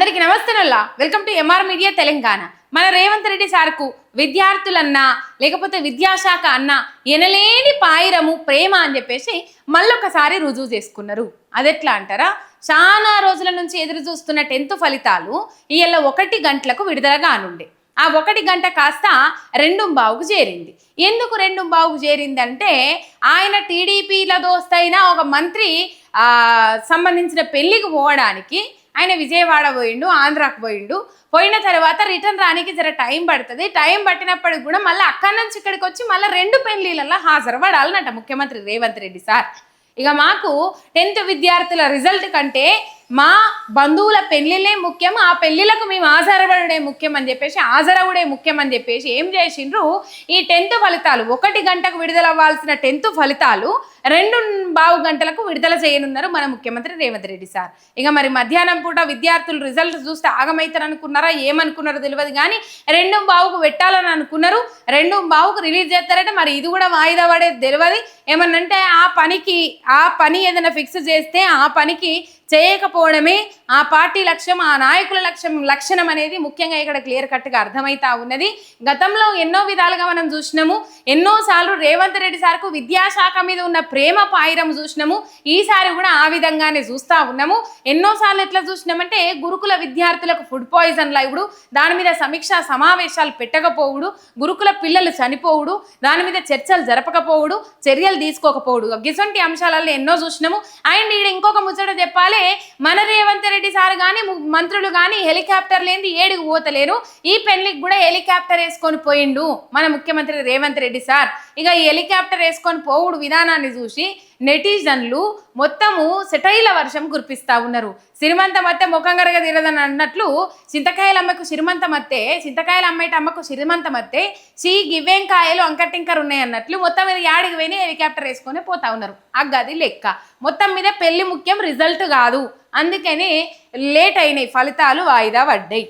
అందరికి నమస్తేనల్లా welcome to MR media Telangana. మన రేవంత్ రెడ్డి సార్కు విద్యార్థులన్నా లేకపోతే విద్యాశాఖ అన్నా ఎనలేని పాయిరము ప్రేమ అని చెప్పేసి మళ్ళొకసారి రుజువు చేసుకున్నారు. అదెట్లా అంటారా? చాలా రోజుల నుంచి ఎదురు చూస్తున్న టెన్త్ ఫలితాలు ఇవాళ ఒకటి గంటలకు విడుదలగా అనుండే ఆ ఒకటి గంట కాస్త రెండు బావుకు చేరింది. ఎందుకు రెండు బావుకు చేరింది అంటే ఆయన టీడీపీల దోస్తైన ఒక మంత్రి సంబంధించిన పెళ్ళికి పోవడానికి ఆయన విజయవాడ పోయిండు ఆంధ్రాకు పోయిండు. పోయిన తర్వాత రిటర్న్ రానికి జర టైం పడుతుంది. టైం పట్టినప్పటికి కూడా మళ్ళీ అక్కడి నుంచి ఇక్కడికి వచ్చి మళ్ళీ రెండు పెళ్ళిళ్ళల్లో హాజరుపడాలన్నట ముఖ్యమంత్రి రేవంత్ రెడ్డి సార్. ఇక మాకు టెన్త్ విద్యార్థుల రిజల్ట్ కంటే మా బంధువుల పెళ్ళిళ్ళే ముఖ్యం ఆ పెళ్ళిలకు మేము ఆధారపడే ముఖ్యం అని చెప్పేసి ఆధారవుడే ముఖ్యం అని చెప్పేసి ఏం చేసిండ్రు? ఈ టెన్త్ ఫలితాలు ఒకటి గంటకు విడుదలవ్వాల్సిన టెన్త్ ఫలితాలు రెండు బావు గంటలకు విడుదల చేయనున్నారు మన ముఖ్యమంత్రి రేవంత్ రెడ్డి సార్. ఇక మరి మధ్యాహ్నం పూట విద్యార్థులు రిజల్ట్ చూస్తే ఆగమైతారు అనుకున్నారా? ఏమనుకున్నారో తెలియదు కానీ రెండు బావుకు పెట్టాలని అనుకున్నారు. రెండు బావుకు రిలీజ్ చేస్తారంటే మరి ఇది కూడా వాయిదా పడేది తెలియదు ఏమన్నంటే ఆ పనికి ఆ పని ఏదైనా ఫిక్స్ చేస్తే ఆ పనికి చేయకపోవడమే ఆ పార్టీ లక్ష్యం ఆ నాయకుల లక్ష్యం లక్షణం అనేది ముఖ్యంగా ఇక్కడ క్లియర్ కట్గా అర్థమవుతా ఉన్నది. గతంలో ఎన్నో విధాలుగా మనం చూసినాము. ఎన్నోసార్లు రేవంత్ రెడ్డి సార్కు విద్యాశాఖ మీద ఉన్న ప్రేమ పాయిరం చూసినాము. ఈసారి కూడా ఆ విధంగానే చూస్తా ఉన్నాము. ఎన్నోసార్లు ఎట్లా చూసినామంటే గురుకుల విద్యార్థులకు ఫుడ్ పాయిజన్ లైవుడు దాని మీద సమీక్ష సమావేశాలు పెట్టకపోవుడు గురుకుల పిల్లలు చనిపోవుడు దాని మీద చర్చలు జరపకపోవుడు చర్యలు తీసుకోకపోవుడు. గిసొంటి అంశాలలో ఎన్నో చూసినాము. అండ్ ఈడ ఇంకొక ముచ్చట చెప్పాలి. మన రేవంత్ రెడ్డి సార్ కానీ మంత్రులు కానీ హెలికాప్టర్ లేని ఏడికి పోతలేరు. ఈ పెళ్ళికి కూడా హెలికాప్టర్ వేసుకొని పోయిండు మన ముఖ్యమంత్రి రేవంత్ రెడ్డి సార్. ఇక ఈ హెలికాప్టర్ వేసుకొని పోవుడు విధానాన్ని చూసి నెటిజన్లు మొత్తము సెటైల వర్షం కురిపిస్తా ఉన్నారు. సిరిమంతం అత్తే ముఖం కరగ తీరదని అన్నట్లు చింతకాయల అమ్మకు సిరిమంతం అత్తే చింతకాయల అమ్మేట అమ్మకు సిరిమంతం అత్తే చీ గివ్వేం కాయలు అంకటింకర్ ఉన్నాయి అన్నట్లు మొత్తం మీద యాడికి పోయి హెలికాప్టర్ వేసుకొని పోతా ఉన్నారు. అగ్గది లెక్క. మొత్తం మీద పెళ్ళి ముఖ్యం రిజల్ట్ కాదు. అందుకని లేట్ అయినాయి ఫలితాలు వాయిదా పడ్డాయి.